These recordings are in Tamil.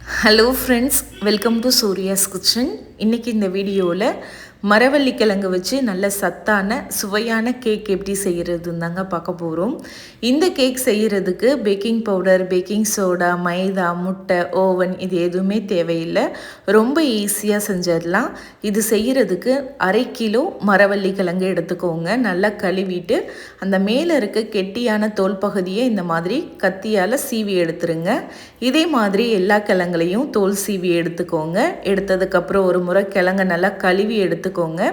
Hello friends welcome to Surya's kitchen இன்றைக்கி இந்த வீடியோவில் மரவள்ளி கிழங்கு வச்சு நல்ல சத்தான சுவையான கேக் எப்படி செய்கிறதுன்னு தாங்க பார்க்க போகிறோம் இந்த கேக் செய்கிறதுக்கு baking powder baking soda maida முட்டை ஓவன் இது எதுவுமே தேவையில்லை. ரொம்ப ஈஸியாக செஞ்சிடலாம். இது செய்கிறதுக்கு அரை கிலோ மரவள்ளி கிழங்கு எடுத்துக்கோங்க. நல்லா கழுவிட்டு அந்த மேலே இருக்க கெட்டியான தோல் பகுதியை இந்த மாதிரி கத்தியால் சீவி எடுத்துருங்க. இதே மாதிரி எல்லா கிழங்குலையும் தோல் சீவி எடுத்துக்கோங்க. எடுத்ததுக்கப்புறம் ஒரு முறை கிழங்க நல்லா கழுவி எடுத்து எடுத்துக்கோங்க.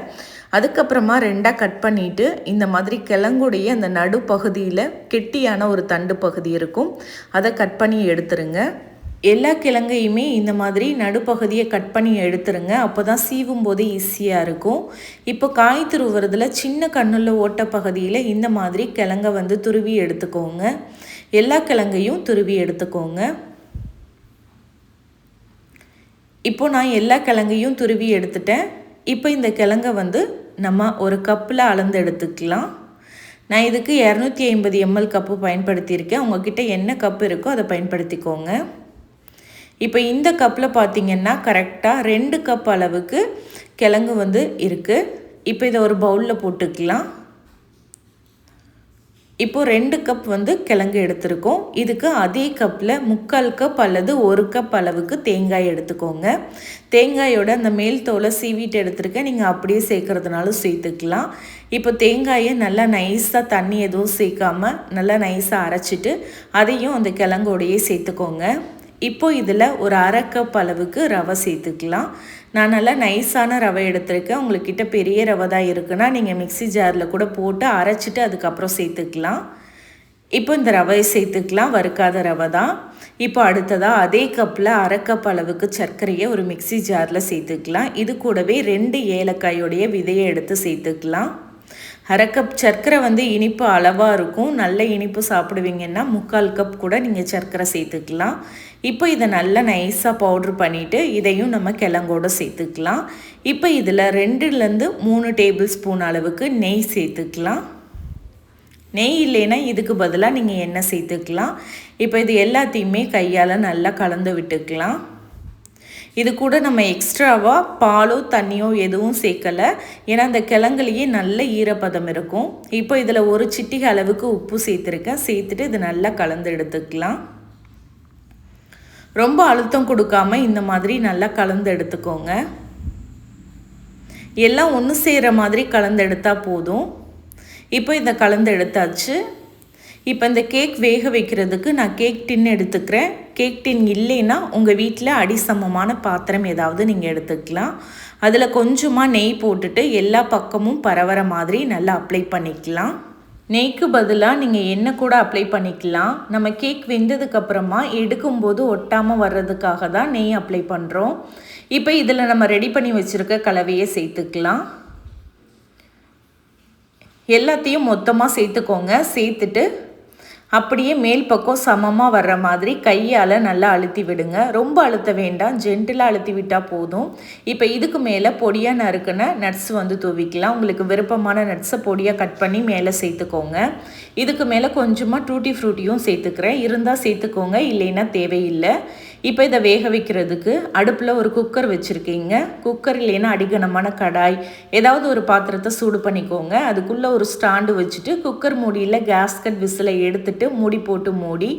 அதுக்கப்புறமா ரெண்டாக கட் பண்ணிவிட்டு இந்த மாதிரி கிழங்குடைய அந்த நடுப்பகுதியில் கெட்டியான ஒரு தண்டு பகுதி இருக்கும். அதை கட் பண்ணி எடுத்துருங்க. எல்லா கிழங்கையுமே இந்த மாதிரி நடுப்பகுதியை கட் பண்ணி எடுத்துருங்க. அப்போ தான் சீவும் போது ஈஸியாக இருக்கும். இப்போ காய் துருவுறதுல சின்ன கண்ணுள்ள ஓட்ட பகுதியில் இந்த மாதிரி கிழங்க வந்து துருவி எடுத்துக்கோங்க. எல்லா கிழங்கையும் துருவி எடுத்துக்கோங்க. இப்போ நான் எல்லா கிழங்கையும் துருவி எடுத்துட்டேன். இப்போ இந்த கிழங்க வந்து நம்ம ஒரு கப்பில் அளந்து எடுத்துக்கலாம். நான் இதுக்கு இரநூத்தி ஐம்பது எம்எல் கப்பு பயன்படுத்தியிருக்கேன். உங்ககிட்ட என்ன கப்பு இருக்கோ அதை பயன்படுத்திக்கோங்க. இப்போ இந்த கப்பில் பார்த்தீங்கன்னா கரெக்டாக ரெண்டு கப் அளவுக்கு கிழங்கு வந்து இருக்குது இப்போ இதை ஒரு பவுலில் போட்டுக்கலாம். இப்போது ரெண்டு கப் வந்து கிழங்கு எடுத்திருக்கோம். இதுக்கு அதே கப்பில் முக்கால் கப் அல்லது ஒரு கப் அளவுக்கு தேங்காய் எடுத்துக்கோங்க. தேங்காயோட அந்த மேல் தோலை சீவிட்டு எடுத்துருக்கேன். நீங்கள் அப்படியே சேர்க்குறதுனாலும் சேர்த்துக்கலாம். இப்போ தேங்காயை நல்லா நைஸாக தண்ணி எதுவும் சேர்க்காமல் நல்லா நைஸாக அரைச்சிட்டு அதையும் அந்த கிழங்கோடையே சேர்த்துக்கோங்க. இப்போ இதில் ஒரு அரை கப் அளவுக்கு ரவை சேர்த்துக்கலாம். நான் நல்லா நைஸான ரவை எடுத்திருக்கேன். உங்கள்கிட்ட பெரிய ரவை தான் இருக்குன்னா நீங்கள் மிக்சி ஜாரில் கூட போட்டு அரைச்சிட்டு அதுக்கப்புறம் சேர்த்துக்கலாம். இப்போ இந்த ரவையை சேர்த்துக்கலாம். வறுக்காத ரவை தான். இப்போ அடுத்ததாக அதே கப்பில் அரை கப் அளவுக்கு சர்க்கரையை ஒரு மிக்சி ஜாரில் சேர்த்துக்கலாம். இது கூடவே ரெண்டு ஏலக்காயோடைய விதையை எடுத்து சேர்த்துக்கலாம். அரை கப் சர்க்கரை வந்து இனிப்பு அளவாக இருக்கும். நல்ல இனிப்பு சாப்பிடுவீங்கன்னா முக்கால் கப் கூட நீங்கள் சர்க்கரை சேர்த்துக்கலாம். இப்போ இதை நல்லா நைஸாக பவுட்ரு பண்ணிவிட்டு இதையும் நம்ம கிழங்கோடு சேர்த்துக்கலாம். இப்போ இதில் ரெண்டுலேருந்து மூணு டேபிள் ஸ்பூன் அளவுக்கு நெய் சேர்த்துக்கலாம். நெய் இல்லைன்னா இதுக்கு பதிலாக நீங்கள் எண்ணெய் சேர்த்துக்கலாம். இப்போ இது எல்லாத்தையுமே கையால் நல்லா கலந்து விட்டுக்கலாம். இது கூட நம்ம எக்ஸ்ட்ராவாக பாலோ தண்ணியோ எதுவும் சேர்க்கலை. ஏன்னா அந்த கிழங்குலேயே நல்ல ஈரப்பதம் இருக்கும். இப்போ இதில் ஒரு சிட்டிகை அளவுக்கு உப்பு சேர்த்துருக்கேன். சேர்த்துட்டு இது நல்லா கலந்து எடுத்துக்கலாம். ரொம்ப அழுத்தம் கொடுக்காம இந்த மாதிரி நல்லா கலந்து எடுத்துக்கோங்க. எல்லாம் ஒன்று செய்கிற மாதிரி கலந்து எடுத்தால் போதும். இப்போ இதை கலந்து எடுத்தாச்சு. இப்போ இந்த கேக் வேக வைக்கிறதுக்கு நான் கேக் டின் எடுத்துக்கிறேன். கேக் டின் இல்லைன்னா உங்கள் வீட்டில் அடிசமமான பாத்திரம் ஏதாவது நீங்கள் எடுத்துக்கலாம். அதில் கொஞ்சமாக நெய் போட்டுட்டு எல்லா பக்கமும் பரவற மாதிரி நல்லா அப்ளை பண்ணிக்கலாம். நெய்க்கு பதிலாக நீங்கள் எண்ணெய் கூட அப்ளை பண்ணிக்கலாம். நம்ம கேக் வெந்ததுக்கப்புறமா எடுக்கும்போது ஒட்டாமல் வர்றதுக்காக தான் நெய் அப்ளை பண்ணுறோம் இப்போ இதில் நம்ம ரெடி பண்ணி வச்சுருக்க கலவையை சேர்த்துக்கலாம். எல்லாத்தையும் மொத்தமாக சேர்த்துக்கோங்க. சேர்த்துட்டு அப்படியே மேல் பக்கம் சமமாக வர்ற மாதிரி கையால் நல்லா அழுத்தி விடுங்க. ரொம்ப அழுத்த வேண்டாம். ஜென்டிலாக அழுத்தி விட்டால் போதும். இப்போ இதுக்கு மேலே பொடியாக நறுக்குன நட்ஸ் வந்து தூவிக்கலாம். உங்களுக்கு விருப்பமான நட்ஸை பொடியாக கட் பண்ணி மேலே சேர்த்துக்கோங்க. இதுக்கு மேலே கொஞ்சமாக டூட்டி ஃப்ரூட்டியும் சேர்த்துக்கிறேன். இருந்தால் சேர்த்துக்கோங்க. இல்லைன்னா தேவையில்லை. இப்போ இதை வேக வைக்கிறதுக்கு அடுப்பில் ஒரு குக்கர் வச்சுருக்கீங்க. குக்கர் இல்லைன்னா அடிகனமான கடாய். ஏதாவது ஒரு பாத்திரத்தை சூடு பண்ணிக்கோங்க. அதுக்குள்ளே ஒரு ஸ்டாண்டு வச்சுட்டு குக்கர் மூடியில் கேஸ்கட் விசிலை எடுத்துட்டு மூடி போட்டு மூடி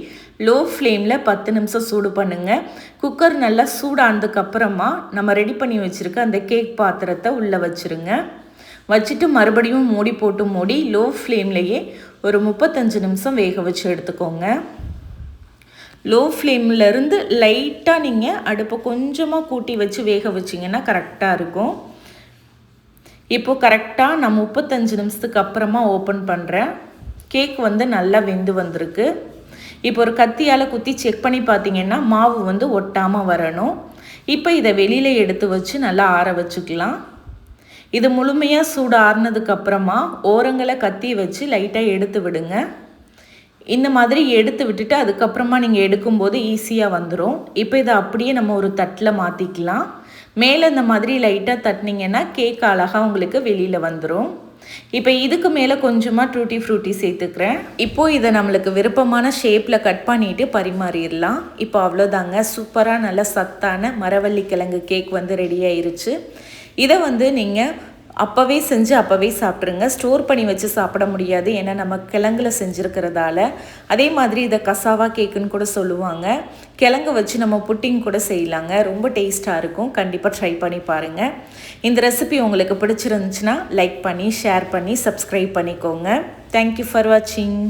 லோ ஃப்ளேமில் பத்து நிமிஷம் சூடு பண்ணுங்கள் குக்கர் நல்லா சூடானதுக்கப்புறமா நம்ம ரெடி பண்ணி வச்சுருக்க அந்த கேக் பாத்திரத்தை உள்ளே வச்சுருங்க. வச்சுட்டு மறுபடியும் மூடி போட்டு மூடி லோ ஃப்ளேம்லேயே ஒரு முப்பத்தஞ்சு நிமிஷம் வேக வச்சு எடுத்துக்கோங்க. லோ ஃப்ளேம்லேருந்து லைட்டாக நீங்கள் அடுப்பை கொஞ்சமாக கூட்டி வச்சு வேக வச்சிங்கன்னா கரெக்டாக இருக்கும். இப்போது கரெக்டாக நான் முப்பத்தஞ்சு நிமிஷத்துக்கு அப்புறமா ஓப்பன் பண்ணுறேன் கேக் வந்து நல்லா வெந்து வந்திருக்கு. இப்போ ஒரு கத்தியால் குத்தி செக் பண்ணி பார்த்தீங்கன்னா மாவு வந்து ஒட்டாமல் வரணும். இப்போ இதை வெளியில் எடுத்து வச்சு நல்லா ஆற வச்சுக்கலாம். இது முழுமையாக சூடு ஆறுனதுக்கப்புறமா ஓரங்களை கத்தி வச்சு லைட்டாக எடுத்து விடுங்க. இந்த மாதிரி எடுத்து விட்டுட்டு அதுக்கப்புறமா நீங்கள் எடுக்கும்போது ஈஸியாக வந்துடும் இப்போ இதை அப்படியே நம்ம ஒரு தட்டில் மாற்றிக்கலாம் மேலே இந்த மாதிரி லைட்டாக தட்டினீங்கன்னா கேக் அழகாக உங்களுக்கு வெளியில் வந்துடும் இப்போ இதுக்கு மேலே கொஞ்சமாக டூட்டி ஃப்ரூட்டி சேர்த்துக்கிறேன். இப்போது இதை நம்மளுக்கு விருப்பமான ஷேப்பில் கட் பண்ணிவிட்டு பரிமாறிடலாம். இப்போ அவ்வளோதாங்க. சூப்பராக நல்ல சத்தான மரவள்ளி கிழங்கு கேக் வந்து ரெடி ஆயிருச்சு. இதை வந்து நீங்கள் அப்போவே செஞ்சு அப்போவே சாப்பிட்ருங்க ஸ்டோர் பண்ணி வச்சு சாப்பிட முடியாது. ஏன்னா நம்ம கிழங்குல செஞ்சுருக்கிறதால. அதே மாதிரி இதை கசாவா கேக்குன்னு கூட சொல்லுவாங்க. கிழங்கு வச்சு நம்ம புட்டிங் கூட செய்யலாங்க. ரொம்ப டேஸ்ட்டாக இருக்கும். கண்டிப்பாக ட்ரை பண்ணி பாருங்கள் இந்த ரெசிபி உங்களுக்கு பிடிச்சிருந்துச்சுன்னா லைக் பண்ணி ஷேர் பண்ணி சப்ஸ்கிரைப் பண்ணிக்கோங்க. தேங்க்யூ ஃபார் வாட்சிங்